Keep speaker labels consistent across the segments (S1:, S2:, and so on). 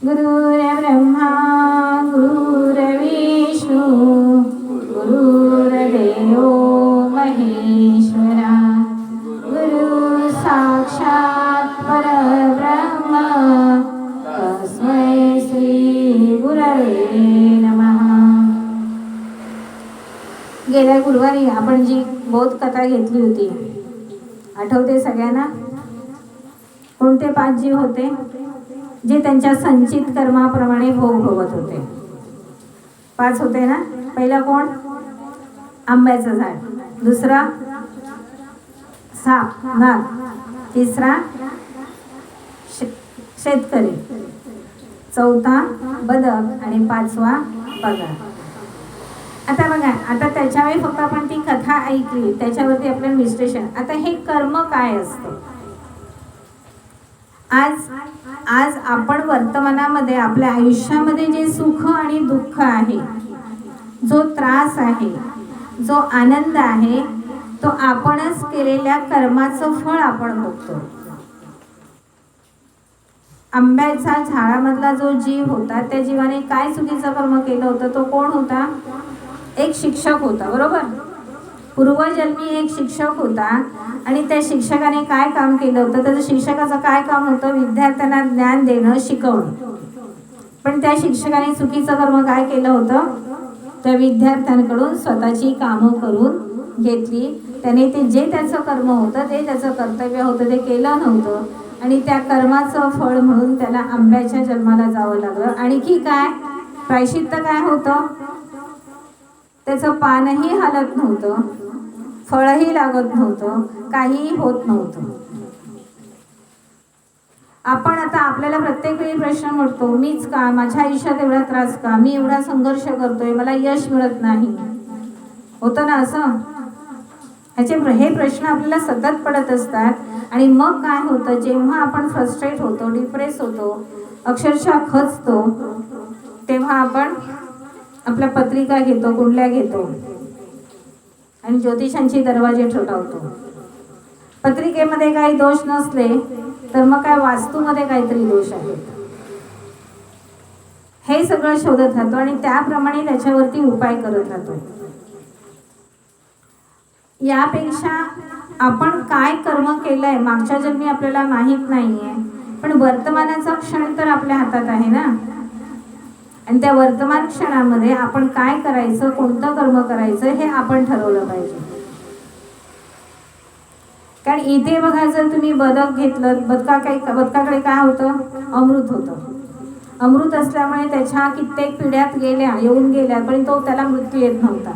S1: गुरुर्ब्रह्मा गुरुर्विष्णू गुरुर्देव महेश्वरा गुरु साक्षात परब्रह्म तस्मै श्री गुरवे नमः। गेल्या गुरुवारी आपण जी बोध कथा घेतली होती आठवते सगळ्यांना? कोणते पाच जीव होते? जे त्यांच्या संचित कर्माप्रमाणे भोग भोगत होते. पाच होते ना? पहिला कोण? आंब्याचं झाड. दुसरा? साप नाग. तिसरा? शेतकरी. चौथा? बदक. आणि पाचवा? पगार. आता बघा आता त्याच्यावेळी फक्त आपण ती कथा ऐकली त्याच्यावरती आपलं विश्लेषण आता हे कर्म काय असतं? आज आज आपण वर्तमानामध्ये आपल्या आयुष्यामध्ये जे सुख आणि दुःख आहे जो त्रास आहे जो आनंद आहे तो आपणच केलेल्या कर्माचं फळ आपण बघतो आंब्याचा झाडामधला जो जीव होता त्या जीवाने काय चुकीचं कर्म केलं होतं तो कोण होता? एक शिक्षक होता बरोबर? पूर्वजन्मी एक शिक्षक होता आणि त्या शिक्षकाने काय काम केलं होतं? त्याचं शिक्षकाचं काय काम होतं? विद्यार्थ्यांना ज्ञान देणं शिकवणं. पण त्या शिक्षकाने चुकीचं कर्म काय केलं होतं? त्या विद्यार्थ्यांकडून स्वतःची कामं करून घेतली. त्याने ते जे त्याचं कर्म होतं ते त्याचं कर्तव्य होतं ते केलं नव्हतं. आणि त्या कर्माचं फळ म्हणून त्याला आंब्याच्या जन्माला जावं लागलं. आणखी काय? प्रायशित्त काय होतं? त्याचं पानही हालत नव्हतं. फळही लागत नव्हतं काहीही होत नव्हतं. आपण आता आपल्याला प्रत्येक वेळी प्रश्न पडतो मीच का? माझ्या आयुष्यात एवढा त्रास का? मी एवढा संघर्ष करतोय मला यश मिळत नाही. होतं ना असं? ह्याचे हे प्रश्न आपल्याला सतत पडत असतात आणि मग काय होतं? जेव्हा आपण फ्रस्ट्रेट होतो डिप्रेस होतो अक्षरशः खचतो तेव्हा आपण आपल्या पत्रिका घेतो कुंडल्या घेतो. आणि ज्योतिषांचे दरवाजे ठोठावतो पत्रिकेमध्ये काही दोष नसले तर मग काय वास्तूमध्ये काहीतरी दोष आहेत. हे सगळं शोधत राहतो आणि त्याप्रमाणे त्याच्यावरती उपाय करत राहतो. यापेक्षा आपण काय कर्म केलंय मागच्या जन्मी आपल्याला माहीत नाहीये पण वर्तमानाचा क्षण तर आपल्या हातात आहे ना? आणि त्या वर्तमान क्षणामध्ये आपण काय करायचं कोणतं कर्म करायचं हे आपण ठरवलं पाहिजे. कारण इथे बघा जर तुम्ही बदक घेतलं बदका काही बदकाकडे काय होतं? अमृत होतं. अमृत असल्यामुळे त्याच्या कित्येक पिढ्यात गेल्या येऊन गेल्या पण तो त्याला मृत्यू येत नव्हता.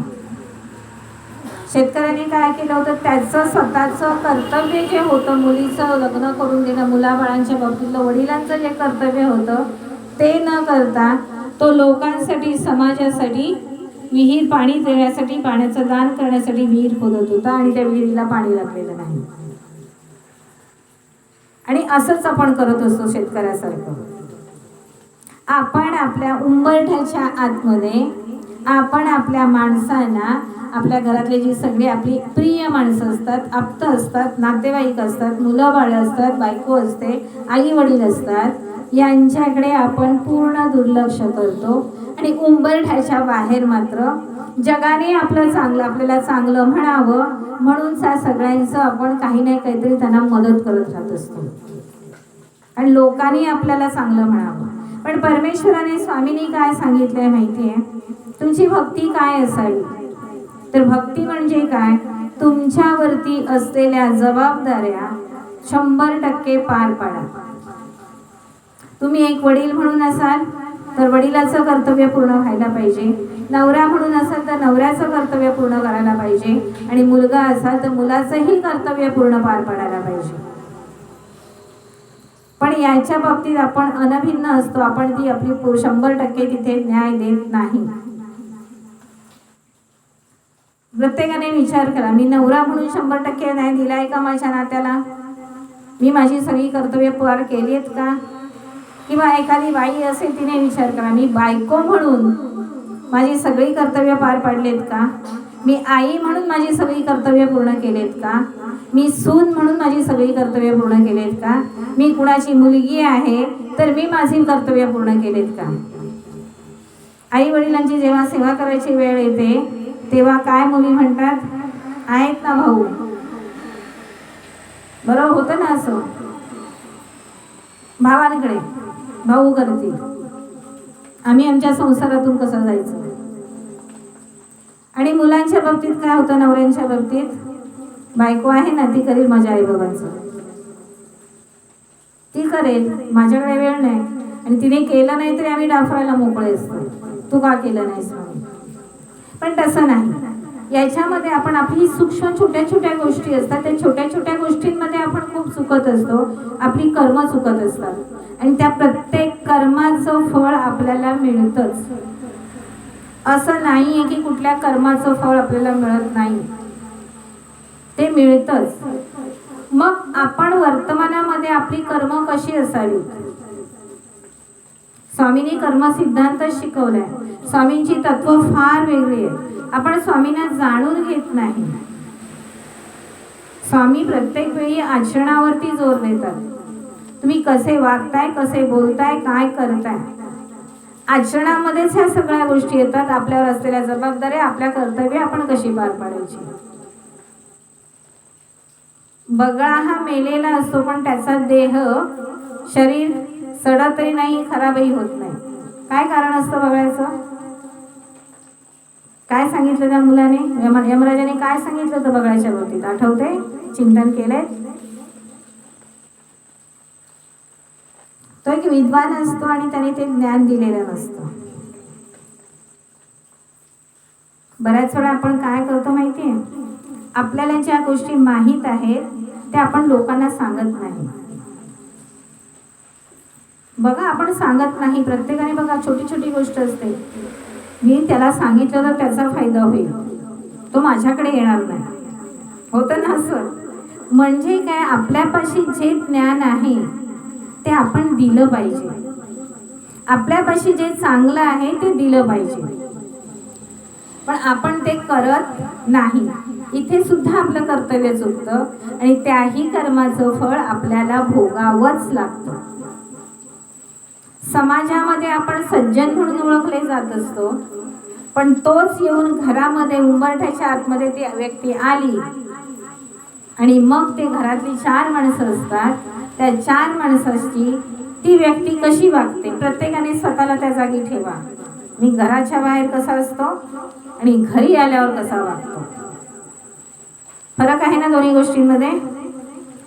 S1: शेतकऱ्यांनी काय केलं होतं? त्याचं स्वतःचं कर्तव्य जे होतं मुलीचं लग्न करून देणं मुलाबाळांच्या बाबतीतलं वडिलांचं जे कर्तव्य होतं ते न करता तो लोकांसाठी समाजासाठी विहीर पाणी देण्यासाठी पाण्याचं दान करण्यासाठी विहीर खोदत होता आणि त्या विहिरीला पाणी लागलेलं नाही. आणि असंच आपण करत असतो शेतकऱ्यासारखं. आपण आपल्या उंबरठ्याच्या आतमध्ये आपण आपल्या माणसांना आपल्या घरातले जी सगळी आपली प्रिय माणसं असतात आप्त असतात नातेवाईक असतात मुलं बाळं असतात बायको असते आई वडील असतात यांच्याकडे आपण पूर्ण दुर्लक्ष करतो. आणि उंबरठ्याच्या बाहेर मात्र जगाने आपलं चांगलं आपल्याला चांगलं म्हणावं म्हणून त्या सगळ्यांचं आपण काही नाही काहीतरी त्यांना मदत करत राहत असतो. आणि लोकांनी आपल्याला चांगलं म्हणावं. पण परमेश्वराने स्वामींनी काय सांगितलंय माहितीये? तुमची भक्ती काय असावी? तर भक्ती म्हणजे काय? तुमच्यावरती असलेल्या जबाबदाऱ्या शंभर टक्के पार पाडा. तुम्ही एक वडील म्हणून असाल तर वडिलाचं कर्तव्य पूर्ण व्हायला पाहिजे. नवरा म्हणून असाल तर नवऱ्याचं कर्तव्य पूर्ण करायला पाहिजे. आणि मुलगा असाल तर मुलाचंही कर्तव्य पूर्ण पार पाडायला पाहिजे. पण याच्या बाबतीत आपण अनभिन्न असतो. आपण ती आपली शंभर टक्के तिथे न्याय देत नाही. प्रत्येकाने विचार करा मी नवरा म्हणून शंभर टक्के न्याय दिलाय का माझ्या नात्याला? मी माझी सगळी कर्तव्य पार केली आहेत का? किंवा एखादी बाई असेल तिने विचार करा मी बायको म्हणून माझी सगळी कर्तव्य पार पाडलेत का? मी आई म्हणून माझी सगळी कर्तव्य पूर्ण केलेत का? मी सून म्हणून माझी सगळी कर्तव्य पूर्ण केलेत का? मी कुणाची मुलगी आहे तर मी माझी कर्तव्य पूर्ण केलेत का? आई वडिलांची जेव्हा सेवा करायची वेळ येते तेव्हा काय मुली म्हणतात? आहेत ना भाऊ. बरोबर होतं ना असं? भावांकडे. भाऊ करतील आम्ही आमच्या संसारातून कसं जायचं? आणि मुलांच्या बाबतीत काय होतं? नवऱ्यांच्या बाबतीत? बायको आहे ना ती करेल माझ्या आईबाबांचं. ती करेल माझ्याकडे वेळ नाही. आणि तिने केलं नाही तरी आम्ही डाफरायला मोकळे असतो. तू का केलं नाहीस पण तसं नाही. याच्यामध्ये आपण आपली सूक्ष्म छोट्या छोट्या गोष्टी असतात. त्या छोट्या छोट्या गोष्टींमध्ये आपण खूप चुकत असतो. आपली कर्म चुकत असतात. आणि त्या प्रत्येक कर्माचं फळ आपल्याला मिळतच. असं नाही आहे की कुठल्या कर्माचं फळ आपल्याला मिळत नाही. ते मिळतच. मग आपण वर्तमानामध्ये आपली कर्म कशी असावी? स्वामींनी कर्म सिद्धांत शिकवलाय. स्वामींची तत्व फार वेगळी आहे. आपण स्वामींना जाणून घेत नाही. स्वामी प्रत्येक वेळी आचरणावरती जोर देतात. तुम्ही कसे वागताय कसे बोलताय काय करताय? आचरणामध्येच ह्या सगळ्या गोष्टी येतात. आपल्यावर असलेल्या जबाबदाऱ्या आपल्या कर्तव्य आपण कशी पार पाडायची? बगळा हा मेलेला असतो पण त्याचा देह शरीर सडा तरी नाही खराबही होत नाही. काय कारण असतं बगळ्याचं? काय सांगितलं त्या मुलाने? यम यमराजाने काय सांगितलं होतं बगळ्याच्या बाबतीत? आठवते चिंतन केलंय? तो एक विद्वान असतो आणि त्याने ते ज्ञान दिलेलं नसतं. बऱ्याच वेळा आपण काय करतो माहितीये? आपल्याला ज्या गोष्टी माहीत आहेत त्या आपण लोकांना सांगत नाही. बघा आपण सांगत नाही. प्रत्येकाने बघा छोटी छोटी गोष्ट असते. मी त्याला सांगितलं तर त्याचा फायदा होईल. तो माझ्याकडे येणार नाही. होतं ना असं? म्हणजे काय? आपल्यापाशी जे ज्ञान आहे ते आपण दिलं पाहिजे. आपल्यापाशी जे चांगलं आहे ते दिलं पाहिजे. पण आपण ते करत नाही. इथे सुद्धा आपलं कर्तव्य चुकतं आणि त्याही कर्माचं फळ आपल्याला भोगावंच लागतं. समाजामध्ये आपण सज्जन म्हणून ओळखले जात असतो. पण तोच येऊन घरामध्ये उंबरठ्याच्या आतमध्ये ती व्यक्ती आली आणि मग ते घरातली चार माणसं असतात. त्या चार माणसाची ती व्यक्ती कशी वागते? प्रत्येकाने स्वतःला त्या जागी ठेवा. मी घराच्या बाहेर कसा असतो आणि घरी आल्यावर कसा वागतो? फरक आहे ना दोन्ही गोष्टींमध्ये?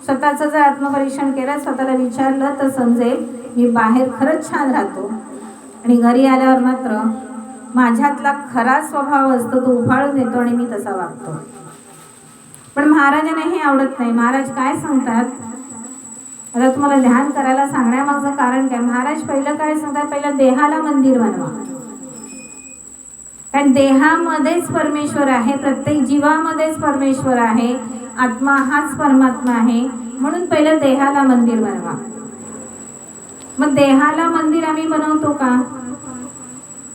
S1: स्वतःचं जर आत्मपरीक्षण केलं स्वतःला विचारलं तर समजेल मी बाहेर खरंच छान राहतो. आणि घरी आल्यावर मात्र माझ्यातला खरा स्वभाव असतो तो उफाळून येतो आणि मी तसा वागतो. पण महाराजांना हे आवडत नाही. महाराज काय सांगतात? आता तुम्हाला ध्यान करायला सांगण्यामागचं कारण काय? महाराज पहिलं काय सांगतात? पहिलं देहाला मंदिर बनवा. कारण देहामध्येच परमेश्वर आहे प्रत्येक जीवामध्येच परमेश्वर आहे आत्मा हाच परमात्मा आहे म्हणून पहिलं देहाला मंदिर बनवा. मग देहाला मंदिर आम्ही बनवतो का?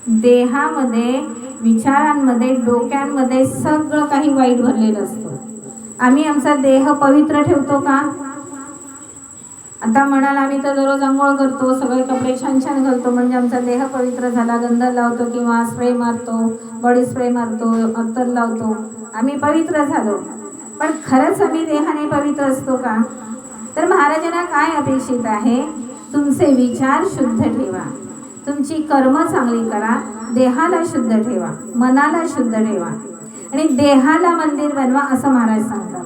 S1: देहामध्ये विचारांमध्ये डोक्यांमध्ये सगळं काही वाईट भरलेलं असतं. आम्ही आमचा देह पवित्र ठेवतो का? आता म्हणाल आम्ही तर दररोज आंघोळ करतो सगळे कपडे छान छान घालतो म्हणजे आमचा देह पवित्र झाला गंध लावतो किंवा स्प्रे मारतो बॉडी स्प्रे मारतो अत्तर लावतो आम्ही पवित्र झालो. पण खरंच आम्ही देहाने पवित्र असतो का? तर महाराजांना काय अपेक्षित आहे? तुमचे विचार शुद्ध ठेवा. तुमची कर्म चांगली करा देहाला शुद्ध ठेवा मनाला शुद्ध ठेवा. आणि देहाला मंदिर बनवा असं महाराज सांगतात.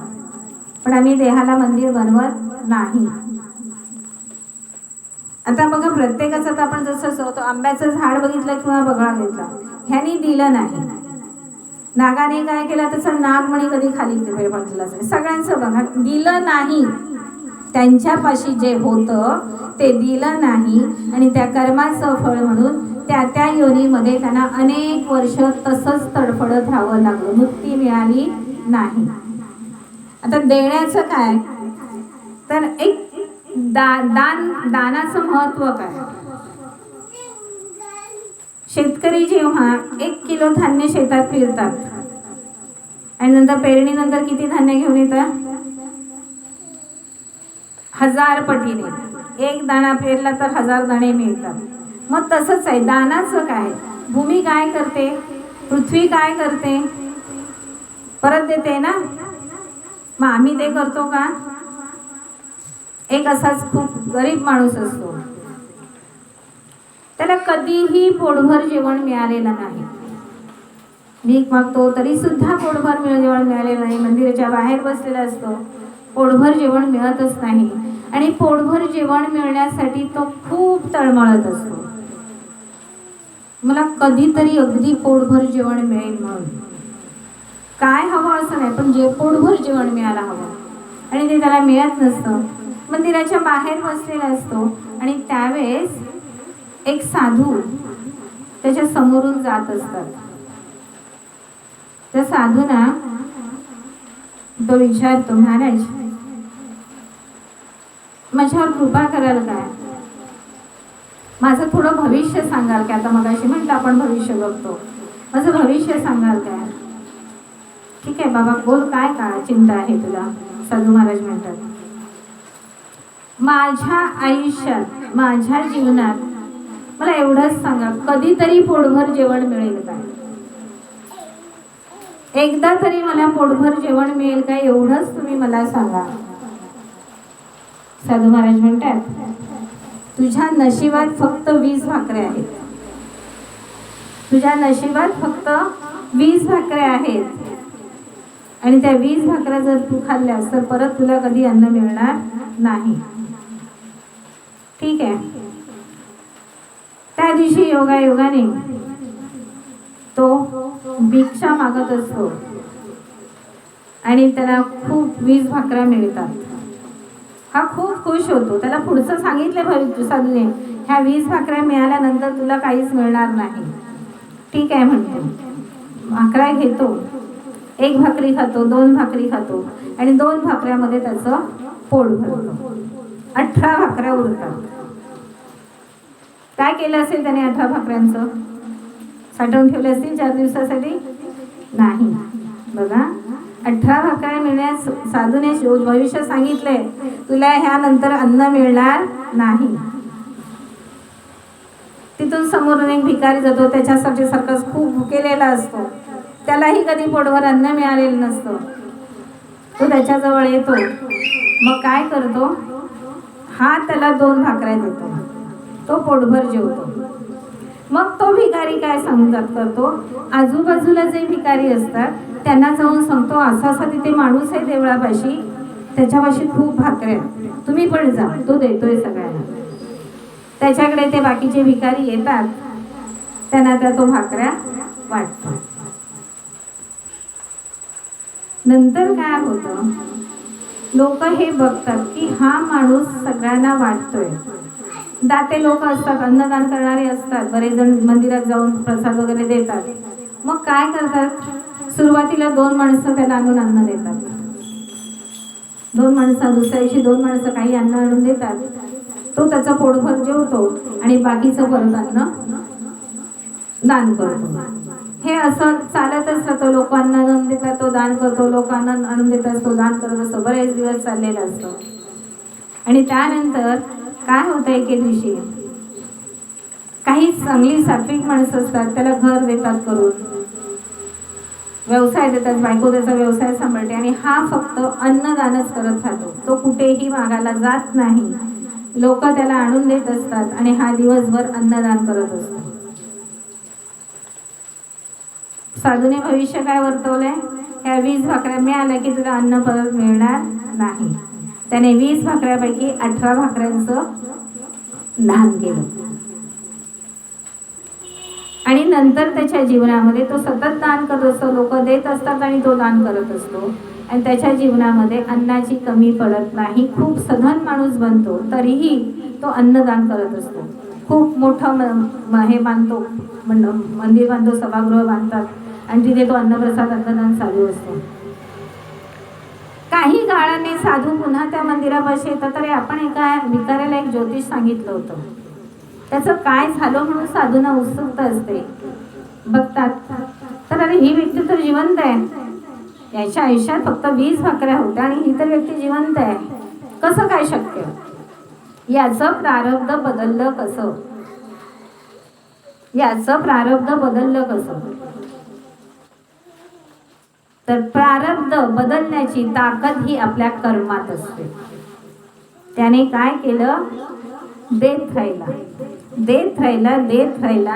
S1: पण आम्ही देहाला मंदिर बनवत नाही. आता बघा प्रत्येकाचं आता आपण जसं होतो आंब्याचं झाड बघितलं किंवा बगळा घेतला ह्यानी दिलं नाही. नागाने काय केलं? त्याचं नागमणी कधी खाली म्हटलं सगळ्यांचं बघा दिलं नाही. त्यांच्यापाशी जे होतं ते दिलं नाही. आणि त्या कर्माचं फळ म्हणून त्या त्या योनीमध्ये त्यांना अनेक वर्ष तसंच तडफडत राहावं लागलं. मुक्ती मिळाली नाही. आता देण्याचं काय? तर एक दा दान दानाचं महत्त्व काय? शेतकरी जेव्हा एक किलो धान्य शेतात फिरतात आणि नंतर पेरणीनंतर किती धान्य घेऊन येतात? हजार पटीने. एक दाणा पेरला तर हजार दाणे मिळतात. मग तसंच आहे दानाचं काय? भूमी काय करते? पृथ्वी काय करते? परत देते ना? मग आम्ही ते करतो का? एक असाच खूप गरीब माणूस असतो. त्याला कधीही पोटभर जेवण मिळालेलं नाही. भीक मागतो तरी सुद्धा पोटभर मिळ जेवण मिळालेलं नाही. मंदिराच्या बाहेर बसलेला असतो. पोटभर जेवण मिळतच नाही. आणि पोटभर जेवण मिळण्यासाठी तो खूप तळमळत असतो. मला कधीतरी अगदी पोटभर जेवण मिळेल म्हणून. काय हवं असं नाही पण जे पोटभर जेवण मिळायला हवं. आणि ते त्याला मिळत नसतं. मंदिराच्या बाहेर बसलेला असतो आणि त्यावेळेस एक साधू त्याच्या समोरून जात असतात. त्या साधूना तो विचारतो महाराज माझ्यावर कृपा कराल काय माझं थोडं भविष्य सांगाल काय आता मगाशी म्हटलं आपण भविष्य बघतो. माझं भविष्य सांगाल काय ठीक आहे बाबा बोल काय का? चिंता आहे तुला? साधू महाराज म्हणतात. माझ्या आयुष्यात माझ्या जीवनात मला एवढंच सांगा कधीतरी पोटभर जेवण मिळेल काय एकदा तरी मला पोटभर जेवण मिळेल का एवढंच तुम्ही मला सांगा. साधू महाराज म्हणतात तुझ्या नशिबात फक्त वीस भाकऱ्या आहेत. तुझ्या नशिबात फक्त वीस भाकऱ्या आहेत. आणि त्या वीस भाकऱ्या जर तू खाल्ल्यास तर परत तुला कधी अन्न मिळणार नाही. ठीक आहे. त्या दिवशी योगायोगाने तो भिक्षा मागत असतो. आणि त्याला खूप वीज भाकऱ्या मिळतात. हा खूप खुश होतो. त्याला पुढचं सांगितलं भर साधूने ह्या वीज भाकऱ्या मिळाल्यानंतर तुला काहीच मिळणार नाही. ठीक आहे म्हणतो. भाकऱ्या घेतो. एक भाकरी खातो दोन भाकरी खातो आणि दोन भाकऱ्यामध्ये त्याचं पोट भरतो. अठरा भाकऱ्या उरतात. काय केलं असेल त्याने अठरा भाकऱ्यांचं? साठवून ठेवले असतील चार दिवसासाठी? नाही. बघा अठरा भाकऱ्या मिळण्यास साधूने भविष्य सांगितलंय तुला ह्यानंतर अन्न मिळणार नाही. तिथून समोरून एक भिकारी जातो त्याच्यासाठी सर्कस खूप भुकेलेला असतो. त्यालाही कधी पोटभर अन्न मिळालेलं नसतं. तो त्याच्याजवळ येतो. मग काय करतो? हा त्याला दोन भाकऱ्या देतो. तो पोटभर जेवतो. मग तो भिकारी काय सांगतात करतो? आजूबाजूला जे भिकारी असतात त्यांना जाऊन सांगतो असा असा तिथे माणूस आहे देवळापाशी त्याच्यापाशी खूप भाकऱ्या. तुम्ही पण जा तो देतोय सगळ्यांना. त्याच्याकडे ते बाकीचे भिकारी येतात त्यांना त्या तो भाकऱ्या वाटतो नंतर काय होतं? लोक हे बघतात की हा माणूस सगळ्यांना वाटतोय. दाते लोक असतात अन्नदान करणारे असतात बरेच जण मंदिरात जाऊन प्रसाद वगैरे देतात. मग काय करतात? सुरुवातीला दोन माणसं त्याला आणून अन्न देतात. दोन माणसं दुसऱ्या दिवशी दोन माणसं काही अन्न आणून देतात. तो त्याचा पोटभर जेवतो आणि बाकीचं परत अन्न दान करतो. हे असं चालतच राहतो. लोकांना आणून देतात तो दान करतो. लोकांना आणून देतात तो दान करत असतो. बरेच दिवस चाललेलं असतं. आणि त्यानंतर काय होतं एके दिवशी? काही चांगली सात्विक माणसं असतात त्याला घर देतात करून. व्यवसाय देतात बायको त्याचा व्यवसाय सांभाळते आणि हा फक्त अन्नदानच करत राहतो. तो कुठेही मागायला जात नाही. लोक त्याला आणून देत असतात आणि हा दिवसभर अन्नदान करत असतो साधूने भविष्य काय वर्तवलंय? ह्या वीस भाकऱ्या मिळाल्या की तुला अन्न परत मिळणार नाही. त्याने वीस भाकऱ्यापैकी अठरा भाकऱ्यांचं दान केलं. आणि नंतर त्याच्या जीवनामध्ये तो सतत दान करत असतो. लोक देत असतात आणि तो दान करत असतो. आणि त्याच्या जीवनामध्ये अन्नाची कमी पडत नाही. खूप सधन माणूस बनतो तरीही तो अन्नदान करत असतो. खूप मोठं म- हे बांधतो मंड- मंदिर बांधतो सभागृह बांधतात. आणि तिथे तो अन्नप्रसाद अन्नदान चालू असतो. काही काळाने साधू पुन्हा त्या मंदिरापाशी येतात. तरी आपण एका भिकाऱ्याला एक ज्योतिष सांगितलं होतं. त्याचं काय झालं म्हणून साधूंना उत्सुकता असते. बघतात. तर अरे ही व्यक्ती तर जिवंत आहे. याच्या आयुष्यात फक्त वीस भाकऱ्या होत्या आणि ही तर व्यक्ती जिवंत आहे. कसं काय शक्य? याचं प्रारब्ध बदललं कसं? याचं प्रारब्ध बदललं कसं? तर प्रारब्ध बदलण्याची ताकद ही आपल्या कर्मात असते. त्याने काय केलं? देत राहिला. देत राहिला देत राहिला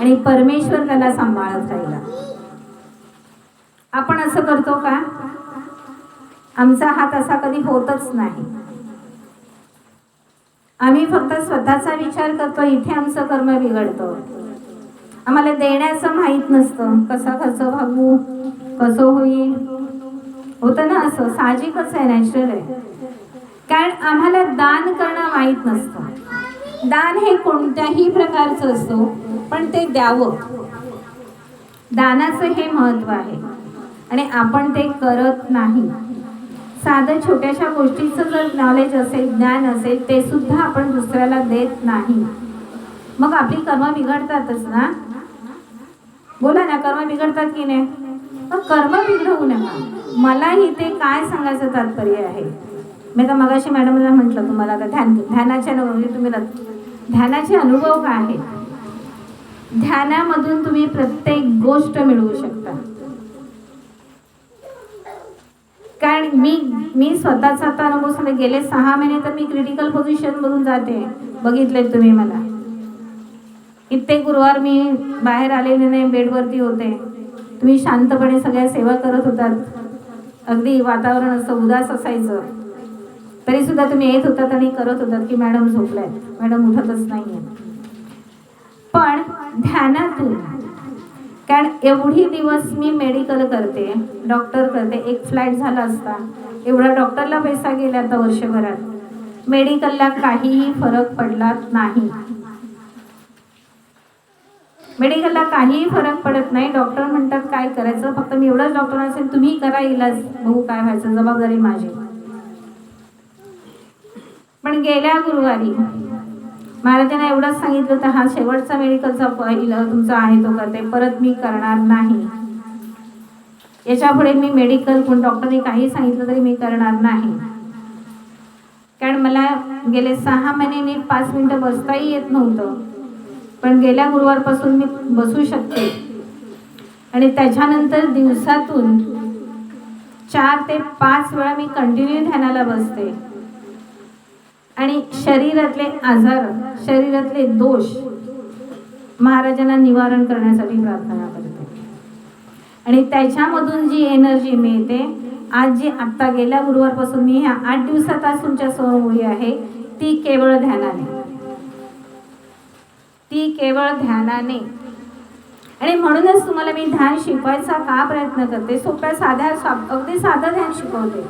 S1: आणि परमेश्वर त्याला सांभाळत राहिला. आपण असं करतो का? आमचा हात असा कधी होतच नाही. आम्ही फक्त स्वतःचा विचार करतो इथे आमचं कर्म बिघडतं. आम्हाला देण्याचं माहीत नसतं. कसा खर्च भागू? कसं होईल? होतं ना असं? साहजिकच आहे नॅचरल आहे. कारण आम्हाला दान करणं माहीत नसतं. दान हे कोणत्याही प्रकारचं असतो पण ते द्यावं. दानाचं हे महत्त्व आहे. आणि आपण ते करत नाही. साधं छोट्याशा गोष्टीचं जर नॉलेज असेल ज्ञान असेल ते सुद्धा आपण दुसऱ्याला देत नाही. मग आपली कर्म बिघडतातच ना? बोला ना कर्म बिघडतात की नाही? मग कर्म बिघडवू नका. मलाही ते काय सांगायचं तात्पर्य आहे? मी तर मगाशी मॅडमला म्हटलं तुम्हाला आता ध्यान ध्यानाचे अनुभव म्हणजे तुम्ही ध्यानाचे अनुभव काय आहेत? ध्यानामधून तुम्ही प्रत्येक गोष्ट मिळवू शकता. कारण मी मी स्वतःचा आता अनुभव सांगते गेले सहा महिने तर मी क्रिटिकल पोझिशन मधून जाते. बघितले तुम्ही मला. कित्येक गुरुवार मी बाहेर आलेले नाही बेडवरती होते. तुम्ही शांतपणे सगळ्या सेवा करत होतात. अगदी वातावरण असं उदास असायचं. तरी सुद्धा तुम्ही येत होतात आणि करत होतात की मॅडम झोपलाय मॅडम उठतच नाहीये. पण ध्यानातून कारण एवढी दिवस मी मेडिकल करते डॉक्टर करते एक फ्लॅट झाला असता. एवढा डॉक्टरला पैसा गेला आता वर्षभरात. मेडिकलला काहीही फरक पडला नाही. मेडिकलला काहीही फरक पडत नाही. डॉक्टर म्हणतात काय करायचं? फक्त मी एवढंच डॉक्टर असेल तुम्ही करा इलाज. बघू काय व्हायचं. जबाबदारी माझी. पण गेल्या गुरुवारी महाराजांना एवढंच सांगितलं तर हा शेवटचा मेडिकलचा प- तुमचा आहे तो करते. परत मी करणार नाही. याच्यापुढे मी मेडिकल कोण? डॉक्टरने काही सांगितलं तरी मी करणार नाही. कारण मला गेले सहा महिने मी पाच मिनटं बसताही येत नव्हतं. पण गेल्या गुरुवारपासून मी बसू शकते. आणि त्याच्यानंतर दिवसातून चार ते पाच वेळा मी कंटिन्यू ध्यानाला बसते. आणि शरीरातले आजार शरीरातले दोष महाराजांना निवारण करण्यासाठी प्रार्थना करते. आणि त्याच्यामधून जी एनर्जी मिळते आज जी आत्ता गेल्या गुरुवारपासून मी ह्या आठ दिवसात आज तुमच्यासमोर उभी आहे ती केवळ ध्यानाने. ती केवळ ध्यानाने. आणि म्हणूनच तुम्हाला मी ध्यान शिकवायचा का प्रयत्न करते? सोप्या साध्या अगदी साधं ध्यान शिकवते.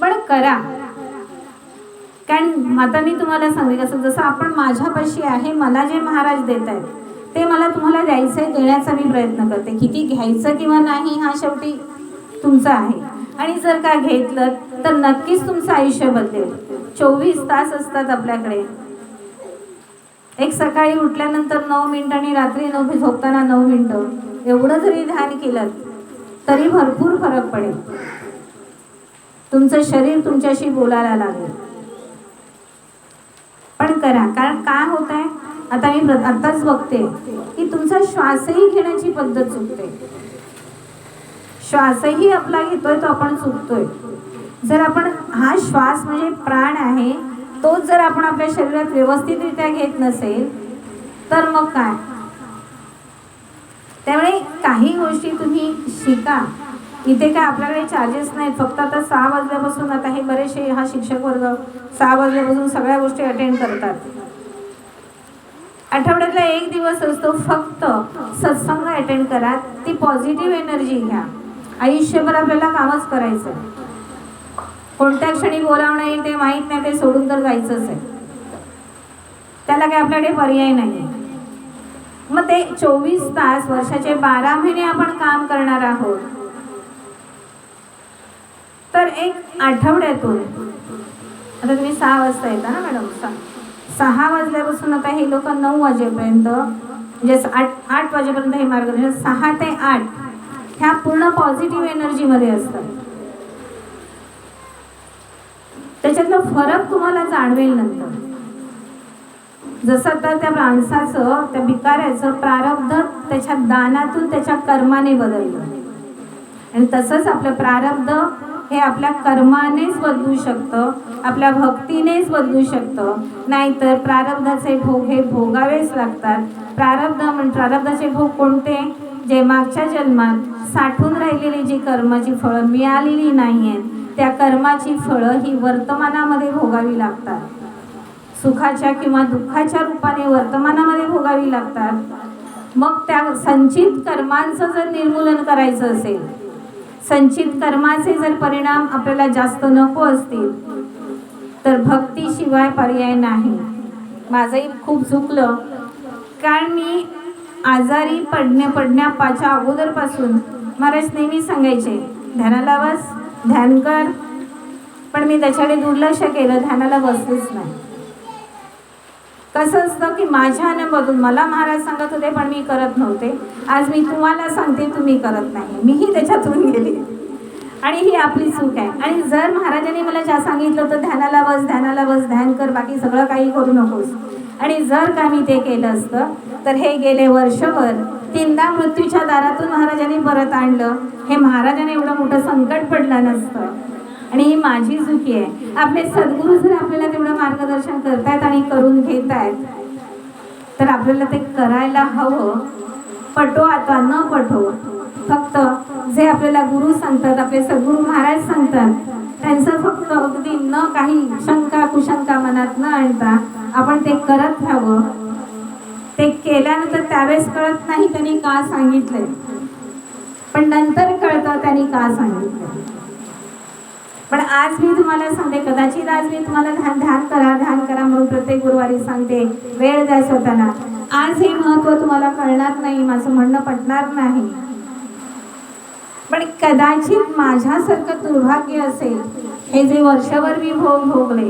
S1: पण करा. कारण आता मी तुम्हाला सांगते कसं जसं आपण माझ्यापाशी आहे मला जे महाराज देत आहेत ते मला तुम्हाला द्यायचं आहे देण्याचा मी प्रयत्न करते. किती घ्यायचं किंवा नाही हा शेवटी तुमचा आहे. आणि जर का घेतलं तर नक्कीच तुमचं आयुष्य बदलेल. चोवीस तास असतात आपल्याकडे. एक सकाळी उठल्यानंतर नऊ मिनटं आणि रात्री नऊ झोपताना नऊ मिनटं. एवढं जरी ध्यान केलं तरी भरपूर फरक पडेल. तुमचं शरीर तुमच्याशी बोलायला लागेल. पण करा कारण काय होत आहे आता मी आताच बघते की तुमचा श्वासही घेण्याची पद्धत चुकते. श्वासही आपला घेतोय तो आपण चुकतोय. जर आपण हा श्वास म्हणजे प्राण आहे तोच जर आपण आपल्या शरीरात व्यवस्थितरित्या घेत नसेल तर मग काय? त्यामुळे काही गोष्टी तुम्ही शिका. इथे काय आपल्याकडे चार्जेस नाहीत. फक्त आता सहा वाजल्यापासून आता हे बरेचसे हा शिक्षक वर्ग सहा वाजल्यापासून सगळ्या गोष्टी अटेंड करतात. आठवड्यातला एक दिवस असतो फक्त सत्संग अटेंड करा. ती पॉझिटिव्ह एनर्जी घ्या. आयुष्यभर आपल्याला कामच करायचं आहे. कोणत्या क्षणी बोलावणं येईल ते माहीत नाही ते सोडून तर जायचंच आहे. त्याला काही आपल्याकडे पर्याय नाही मग ते चोवीस तास वर्षाचे बारा महिने आपण काम करणार आहोत. तर एक आठवड्यातून आता तुम्ही सहा वाजता येता ना मॅडम? सहा. वाजल्यापासून आता हे लोक नऊ वाजेपर्यंत म्हणजे आठ आठ वाजेपर्यंत हे मार्गदर्शन म्हणजे सहा ते आठ ह्या पूर्ण पॉझिटिव्ह एनर्जीमध्ये असतात. त्याच्यातला फरक तुम्हाला जाणवेल नंतर. जसं तर त्या माणसाचं त्या भिकाऱ्याचं प्रारब्ध त्याच्या दानातून त्याच्या कर्माने बदललं. आणि तसंच आपलं प्रारब्ध हे आपल्या कर्मानेच बदलू शकतं आपल्या भक्तीनेच बदलू शकतं. नाहीतर प्रारब्धाचे भोग हे भोगावेच लागतात. प्रारब्ध म्हण प्रारब्धाचे भोग कोणते? जे मागच्या जन्मात साठून राहिलेली जी कर्माची फळं मिळालेली नाही आहेत त्या कर्माची फळं ही वर्तमानामध्ये भोगावी लागतात. सुखाच्या किंवा दुःखाच्या रूपाने वर्तमानामध्ये भोगावी लागतात. मग त्या संचित कर्मांचं जर निर्मूलन करायचं असेल संचित कर्माचे जर परिणाम आपल्याला जास्त नको असतील तर भक्तीशिवाय पर्याय नाही. माझंही खूप चुकलं. कारण मी आजारी पडण्या पडण्यापाच्या अगोदरपासून महाराज नेहमी सांगायचे ध्यानाला बस. ध्यान कर. पण मी त्याच्याकडे दुर्लक्ष केलं ध्यानाला बसलीच नाही. कसं असतं की माझ्या अनुभवातून मला महाराज सांगत होते पण मी करत नव्हते. आज मी तुम्हाला सांगते तुम्ही करत नाही. मीही त्याच्यातून गेले. आणि ही आपली चूक आहे. आणि जर महाराजांनी मला ज्या सांगितलं होतं ध्यानाला बस ध्यानाला बस ध्यान कर बाकी सगळं काही करू नकोस. आणि जर का मी ते केलं असतं तर हे गेले वर्षभर तीनदा मृत्यूच्या दारातून महाराजांनी परत आणलं. हे महाराजांना एवढं मोठं संकट पडलं नसतं. आणि ही माझी चुकी आहे. आपले सद्गुरू जर आपल्याला तेवढं मार्गदर्शन करतायत आणि करून घेत आहेत तर आपल्याला ते करायला हवं. पटो आता न पटो. फक्त जे आपल्याला गुरु सांगतात आपले सद्गुरू महाराज सांगतात त्यांचं फक्त अगदी न काही शंका कुशंका मनात न आणता आपण ते करत राहावं. ते केल्यानंतर त्यावेळेस कळत नाही त्यांनी का सांगितलंय. पण नंतर कळतं त्यांनी का सांगितलं पण आज मी तुम्हाला सांगते कदाचित आज मी तुम्हाला ध्यान ध्यान करा ध्यान करा म्हणून प्रत्येक गुरुवारी सांगते वेळ द्या स्वतःला. आज हे महत्त्व तुम्हाला कळणार नाही माझं म्हणणं पटणार नाही. पण कदाचित माझ्यासारखं दुर्भाग्य असेल हे जे वर्षभर मी भोग भोगले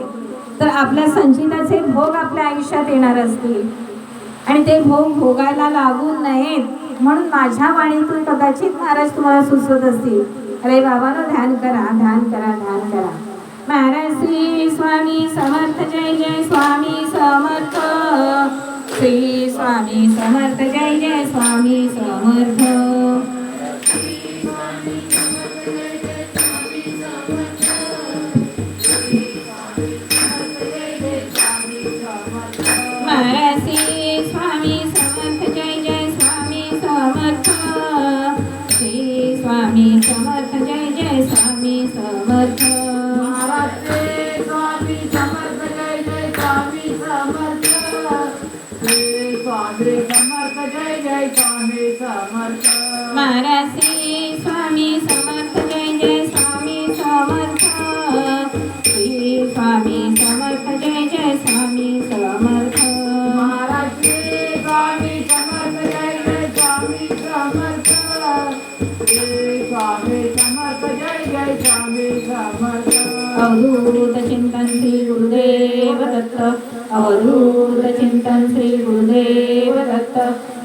S1: तर आपल्या संचिताचे भोग आपल्या आयुष्यात येणार असतील. आणि ते भोग भोगायला लागू नयेत म्हणून माझ्या वाणीतून कदाचित महाराज तुम्हाला सुचवत असतील. अरे बाबानो ध्यान करा ध्यान करा ध्यान करा. महाराज श्री स्वामी समर्थ जय जय स्वामी समर्थ. श्री स्वामी समर्थ जय जय स्वामी समर्थ. समर्थ श्री स्वामी समर्थ जय जय स्वामी समर्थ
S2: महाराष्ट्रे स्वामी समर्थ जय जय स्वामी समर्थ श्री स्वामी समर्थ जय जय स्वामी समर्थ
S1: अवधूत चिंतन श्री गुरुदेव दत्त अवधूत चिंतन श्री गुरुदेव दत्त